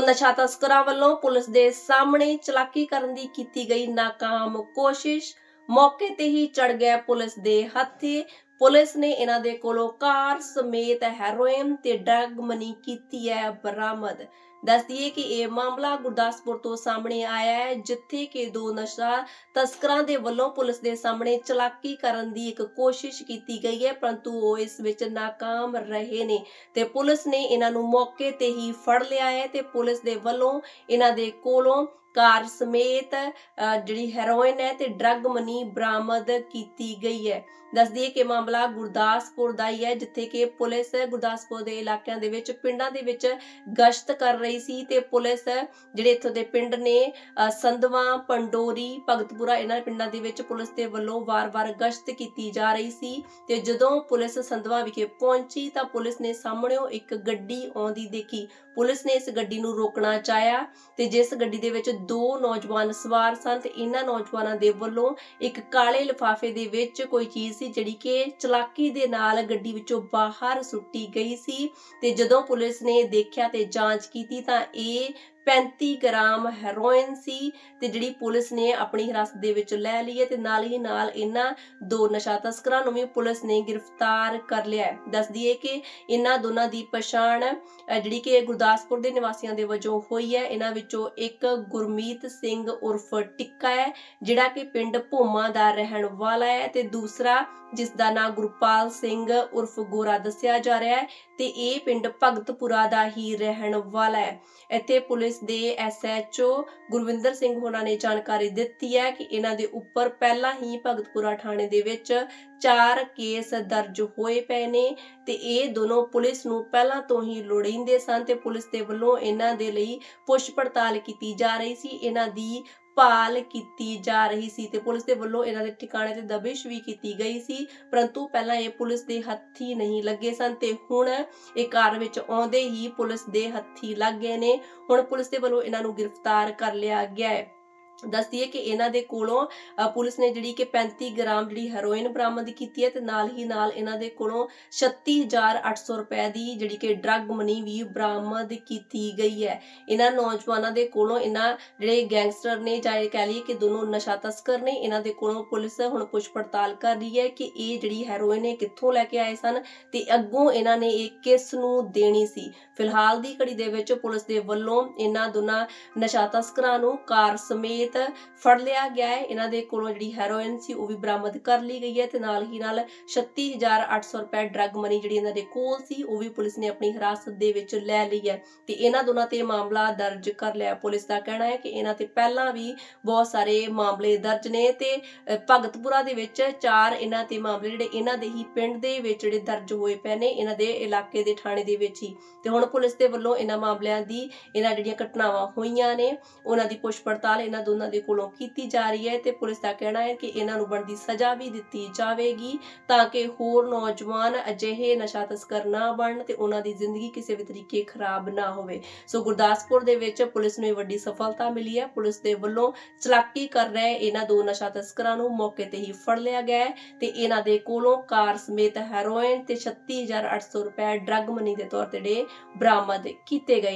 ਨਸ਼ਾ ਤਸਕਰਾਂ ਵੱਲੋਂ ਪੁਲਿਸ ਦੇ ਸਾਹਮਣੇ ਚਲਾਕੀ ਕਰਨ ਦੀ ਕੀਤੀ ਗਈ ਨਾਕਾਮ ਕੋਸ਼ਿਸ਼। ਮੌਕੇ ਤੇ ਹੀ ਚੜ ਗਿਆ ਪੁਲਿਸ ਦੇ ਹੱਥੇ। ਪੁਲਿਸ ਨੇ ਇਹਨਾਂ ਦੇ ਕੋਲੋਂ ਕਾਰ ਸਮੇਤ ਹੈਰੋਇਨ ਤੇ ਡਰਗ ਮਨੀ ਕੀਤੀ ਹੈ ਬਰਾਮਦ। ਦੱਸ ਦਈਏ ਕਿ ਇਹ ਮਾਮਲਾ ਗੁਰਦਾਸਪੁਰ ਤੋਂ ਸਾਹਮਣੇ ਆਇਆ ਹੈ, ਜਿੱਥੇ ਕਿ ਦੋ ਨਸ਼ਾ ਤਸਕਰਾਂ ਦੇ ਵੱਲੋਂ ਪੁਲਿਸ ਦੇ ਸਾਹਮਣੇ ਚਲਾਕੀ ਕਰਨ ਦੀ ਇੱਕ ਕੋਸ਼ਿਸ਼ ਕੀਤੀ ਗਈ ਹੈ, ਪਰੰਤੂ ਉਹ ਇਸ ਵਿੱਚ ਨਾਕਾਮ ਰਹੇ ਨੇ ਤੇ ਪੁਲਿਸ ਨੇ ਇਹਨਾਂ ਨੂੰ ਮੌਕੇ ਤੇ ਹੀ ਫੜ ਲਿਆ ਹੈ ਤੇ ਪੁਲਿਸ ਦੇ ਵੱਲੋਂ ਇਹਨਾਂ ਦੇ ਕੋਲੋਂ ਕਾਰ ਸਮੇਤ ਜਿਹੜੀ ਹੈਰੋਇਨ ਹੈ ਤੇ ਡਰੱਗ ਮਨੀ ਬਰਾਮਦ ਕੀਤੀ ਗਈ ਹੈ। ਦੱਸ ਦਈਏ ਕਿ ਮਾਮਲਾ ਗੁਰਦਾਸਪੁਰ ਦਾ ਹੀ ਹੈ, ਜਿੱਥੇ ਕਿ ਪੁਲਿਸ ਗੁਰਦਾਸਪੁਰ ਦੇ ਇਲਾਕਿਆਂ ਦੇ ਵਿੱਚ, ਪਿੰਡਾਂ ਦੇ ਵਿੱਚ ਗਸ਼ਤ ਕਰ ਰਹੀ ਸੀ ਤੇ ਪੁਲਿਸ ਜਿਹੜੇ ਇੱਥੋਂ ਦੇ ਪਿੰਡ ਨੇ ਅ, ਸੰਧਵਾਂ ਪੰਡੋਰੀ ਭਗਤਪੁਰਾ ਇਹਨਾਂ ਪਿੰਡਾਂ ਦੇ ਵਿੱਚ ਪੁਲਿਸ ਦੇ ਵੱਲੋਂ ਵਾਰ-ਵਾਰ ਗਸ਼ਤ ਕੀਤੀ ਜਾ ਰਹੀ ਸੀ ਤੇ ਜਦੋਂ ਪੁਲਿਸ ਸੰਧਵਾਂ ਵਿਖੇ ਪਹੁੰਚੀ ਤਾਂ ਪੁਲਿਸ ਨੇ ਸਾਹਮਣੇੋਂ ਇੱਕ ਗੱਡੀ ਆਉਂਦੀ ਦੇਖੀ। ਪੁਲਿਸ ਨੇ ਇਸ ਗੱਡੀ ਨੂੰ ਰੋਕਣਾ ਚਾਹਿਆ ਤੇ ਜਿਸ ਗੱਡੀ ਦੇ ਵਿੱਚ ਦੋ ਨੌਜਵਾਨ ਸਵਾਰ ਸਨ ਤੇ ਇਹਨਾਂ ਨੌਜਵਾਨਾਂ ਦੇ ਵੱਲੋਂ ਇੱਕ ਕਾਲੇ ਲਿਫਾਫੇ ਦੇ ਵਿੱਚ ਕੋਈ ਚੀਜ਼ ਸੀ ਜਿਹੜੀ ਕਿ ਚਲਾਕੀ ਦੇ ਨਾਲ ਗੱਡੀ ਵਿੱਚੋਂ ਬਾਹਰ ਸੁੱਟੀ ਗਈ ਸੀ ਤੇ ਜਦੋਂ ਪੁਲਿਸ ਨੇ ਦੇਖਿਆ ਤੇ ਜਾਂਚ ਕੀਤੀ ਤਾਂ ਇਹ 35 ਗ੍ਰਾਮ ਹੈਰੋਇਨ ਸੀ ਤੇ ਜਿਹੜੀ ਪੁਲਿਸ ਨੇ ਆਪਣੀ ਹਿਰਾਸਤ ਦੇ ਵਿੱਚ ਲੈ ਲਈ ਹੈ ਤੇ ਨਾਲ ਹੀ ਨਾਲ ਇਹਨਾਂ ਦੋ ਨਸ਼ਾ ਤਸਕਰਾਂ ਨੂੰ ਵੀ ਪੁਲਿਸ ਨੇ ਗ੍ਰਿਫਤਾਰ ਕਰ ਲਿਆ ਹੈ। ਦੱਸ ਦਈਏ ਕਿ ਇਹਨਾਂ ਦੋਨਾਂ ਦੀ ਪਛਾਣ ਜਿਹੜੀ ਕਿ ਗੁਰਦਾਸਪੁਰ ਦੇ ਨਿਵਾਸੀਆਂ ਦੇ ਵਜੋਂ ਹੋਈ ਹੈ। ਇਹਨਾਂ ਵਿੱਚੋਂ ਇੱਕ ਗੁਰਮੀਤ ਸਿੰਘ ਉਰਫ ਟਿੱਕਾ ਹੈ, ਜਿਹੜਾ ਕਿ ਪਿੰਡ ਭੋਮਾ ਦਾ ਰਹਿਣ ਵਾਲਾ ਹੈ ਤੇ ਦੂਸਰਾ, ਜਿਸ ਦਾ ਨਾਮ ਗੁਰਪਾਲ ਸਿੰਘ ਉਰਫ ਗੋਰਾ ਦੱਸਿਆ ਜਾ ਰਿਹਾ ਹੈ ਤੇ ਇਹ ਪਿੰਡ ਭਗਤਪੁਰਾ ਦਾ ਹੀ ਰਹਿਣ ਵਾਲਾ ਹੈ। ਇੱਥੇ ਪੁਲਿਸ ਦੇ ਐਸਐਚਓ ਗੁਰਵਿੰਦਰ ਸਿੰਘ ਹੋਣਾ ਨੇ ਜਾਣਕਾਰੀ ਦਿੱਤੀ ਹੈ ਕਿ ਇਹਨਾਂ ਦੇ ਉੱਪਰ ਪਹਿਲਾਂ ਹੀ ਭਗਤਪੁਰਾ ਥਾਣੇ ਦੇ ਵਿੱਚ ਚਾਰ ਕੇਸ ਦਰਜ ਹੋਏ ਪਏ ਨੇ ਤੇ ਇਹ ਦੋਨੋਂ ਪੁਲਿਸ ਨੂੰ ਪਹਿਲਾਂ ਤੋਂ ਹੀ ਲੋੜੀਂਦੇ ਸਨ ਤੇ ਪੁਲਿਸ ਦੇ ਵੱਲੋਂ ਇਹਨਾਂ ਦੇ ਲਈ ਪੁੱਛ ਪੜਤਾਲ ਕੀਤੀ ਜਾ ਰਹੀ ਸੀ। ਇਹਨਾਂ ਦੀ ਭਾਲ ਕੀਤੀ ਜਾ ਰਹੀ ਸੀ ਤੇ ਪੁਲਿਸ ਦੇ ਵੱਲੋਂ ਇਹਨਾਂ ਦੇ ਠਿਕਾਣੇ ਤੇ ਦਬਿਸ਼ ਵੀ ਕੀਤੀ ਗਈ ਸੀ, ਪਰੰਤੂ ਪਹਿਲਾਂ ਇਹ ਪੁਲਿਸ ਦੇ ਹੱਥੀ ਨਹੀਂ ਲੱਗੇ ਸਨ ਤੇ ਹੁਣ ਇਹ ਕਾਰ ਵਿੱਚ ਆਉਂਦੇ ਹੀ ਪੁਲਿਸ ਦੇ ਹੱਥੀ ਲੱਗ ਗਏ ਨੇ। ਹੁਣ ਪੁਲਿਸ ਦੇ ਵੱਲੋਂ ਇਹਨਾਂ ਨੂੰ ਗ੍ਰਿਫਤਾਰ ਕਰ ਲਿਆ ਗਿਆ ਹੈ। ਦੱਸਦੀ ਹੈ ਕਿ ਇਹਨਾਂ ਦੇ ਕੋਲੋਂ ਪੁਲਿਸ ਨੇ ਜਿਹੜੀ ਕਿ 35 ਗ੍ਰਾਮ ਜਿਹੜੀ ਹੈਰੋਇਨ ਬਰਾਮਦ ਕੀਤੀ ਹੈ ਤੇ ਨਾਲ ਹੀ ਨਾਲ ਇਹਨਾਂ ਦੇ ਕੋਲੋਂ 36800 ਰੁਪਏ ਦੀ ਜਿਹੜੀ ਕਿ ਡਰੱਗ ਮਨੀ ਵੀ ਬਰਾਮਦ ਕੀਤੀ ਗਈ ਹੈ। ਇਹਨਾਂ ਨੌਜਵਾਨਾਂ ਦੇ ਕੋਲੋਂ ਇਹਨਾਂ ਜਿਹੜੇ ਗੈਂਗਸਟਰ ਨੇ ਜਾਂ ਕਹਿ ਲਈਏ ਕਿ ਦੋਨੋਂ ਨਸ਼ਾ ਤਸਕਰ ਨੇ, ਇਹਨਾਂ ਦੇ ਕੋਲੋਂ ਪੁਲਿਸ ਹੁਣ ਪੁੱਛ ਪੜਤਾਲ ਕਰ ਰਹੀ ਹੈ ਕਿ ਇਹ ਜਿਹੜੀ ਹੈਰੋਇਨ ਇਹ ਕਿੱਥੋਂ ਲੈ ਕੇ ਆਏ ਸਨ ਤੇ ਅੱਗੋਂ ਇਹਨਾਂ ਨੇ ਇਹ ਕਿਸ ਨੂੰ ਦੇਣੀ ਸੀ। ਫਿਲਹਾਲ ਦੀ ਘੜੀ ਦੇ ਵਿੱਚ ਪੁਲਿਸ ਦੇ ਵੱਲੋਂ ਇਹਨਾਂ ਦੋਨਾਂ ਨਸ਼ਾ ਤਸਕਰਾਂ ਨੂੰ ਕਾਰ ਸਮੇਤ ਫੜ ਲਿਆ ਗਿਆ ਹੈ। ਇਹਨਾਂ ਦੇ ਕੋਲੋਂ ਜਿਹੜੀ ਹੈਰੋਇਨ ਸੀ, ਉਹ ਵੀ ਬਰਾਮਦ ਕਰ ਲਈ ਗਈ ਹੈ ਤੇ ਨਾਲ ਹੀ ਨਾਲ 36800 ਰੁਪਏ ਡਰੱਗ ਮਨੀ ਜਿਹੜੀ ਇਹਨਾਂ ਦੇ ਕੋਲ ਸੀ, ਉਹ ਵੀ ਪੁਲਿਸ ਨੇ ਆਪਣੀ ਹਿਰਾਸਤ ਦੇ ਵਿੱਚ ਲੈ ਲਈ ਹੈ। ਤੇ ਇਹਨਾਂ ਦੋਨਾਂ ਤੇ ਮਾਮਲਾ ਦਰਜ ਕਰ ਲਿਆ। ਪੁਲਿਸ ਦਾ ਕਹਿਣਾ ਹੈ ਕਿ ਇਹਨਾਂ ਤੇ ਪਹਿਲਾਂ ਵੀ ਬਹੁਤ ਸਾਰੇ ਮਾਮਲੇ ਦਰਜ ਨੇ ਤੇ ਭਗਤਪੁਰਾ ਦੇ ਵਿੱਚ ਚਾਰ ਇਹਨਾਂ ਤੇ ਮਾਮਲੇ ਜਿਹੜੇ ਇਹਨਾਂ ਦੇ ਹੀ ਪਿੰਡ ਦੇ ਵਿੱਚ ਜਿਹੜੇ ਦਰਜ ਹੋਏ ਪਏ ਨੇ, ਇਹਨਾਂ ਦੇ ਇਲਾਕੇ ਦੇ ਥਾਣੇ ਦੇ ਵਿੱਚ ਹੀ। ਤੇ ਹੁਣ ਪੁਲਿਸ ਦੇ ਵੱਲੋਂ ਇਹਨਾਂ ਮਾਮਲਿਆਂ ਦੀ ਇਹਨਾਂ ਜਿਹੜੀਆਂ ਘਟਨਾਵਾਂ ਹੋਈਆਂ ਨੇ, ਉਹਨਾਂ ਦੀ ਪੁੱਛ ਪੜਤਾਲ ਇਹਨਾਂ ਦੋਨਾਂ ਦੇ ਕੋਲੋਂ ਕੀਤੀ ਜਾ ਰਹੀ ਹੈ ਤੇ ਪੁਲਿਸ ਦਾ ਕਹਿਣਾ ਹੈ ਕਿ ਇਹਨਾਂ ਨੂੰ ਬਣਦੀ ਸਜ਼ਾ ਵੀ ਦਿੱਤੀ ਜਾਵੇਗੀ ਤਾਂ ਕਿ ਹੋਰ ਨੌਜਵਾਨ ਅਜਿਹੇ ਨਸ਼ਾ ਤਸਕਰ ਨਾ ਬਣਨ ਤੇ ਉਹਨਾਂ ਦੀ ਜ਼ਿੰਦਗੀ ਕਿਸੇ ਵੀ ਤਰੀਕੇ ਖਰਾਬ ਨਾ ਹੋਵੇ। ਸੋ ਗੁਰਦਾਸਪੁਰ ਦੇ ਵਿੱਚ ਪੁਲਿਸ ਨੂੰ ਇਹ ਵੱਡੀ ਸਫਲਤਾ ਮਿਲੀ ਹੈ। ਪੁਲਿਸ ਦੇ ਵੱਲੋਂ ਚਲਾਕੀ ਕਰ ਰਹੇ ਇਹਨਾਂ ਦੋ ਨਸ਼ਾ ਤਸਕਰਾਂ ਨੂੰ ਮੌਕੇ ਤੇ ਹੀ ਫੜ ਲਿਆ ਗਿਆ ਹੈ ਤੇ ਇਹਨਾਂ ਦੇ ਕੋਲੋਂ ਕਾਰ ਸਮੇਤ ਹੈਰੋਇਨ ਤੇ 36800 ਰੁਪਏ ਡਰੱਗ ਮਨੀ ਦੇ ਤੌਰ ਤੇ ਬਰਾਮਦ ਕੀਤੇ ਗਏ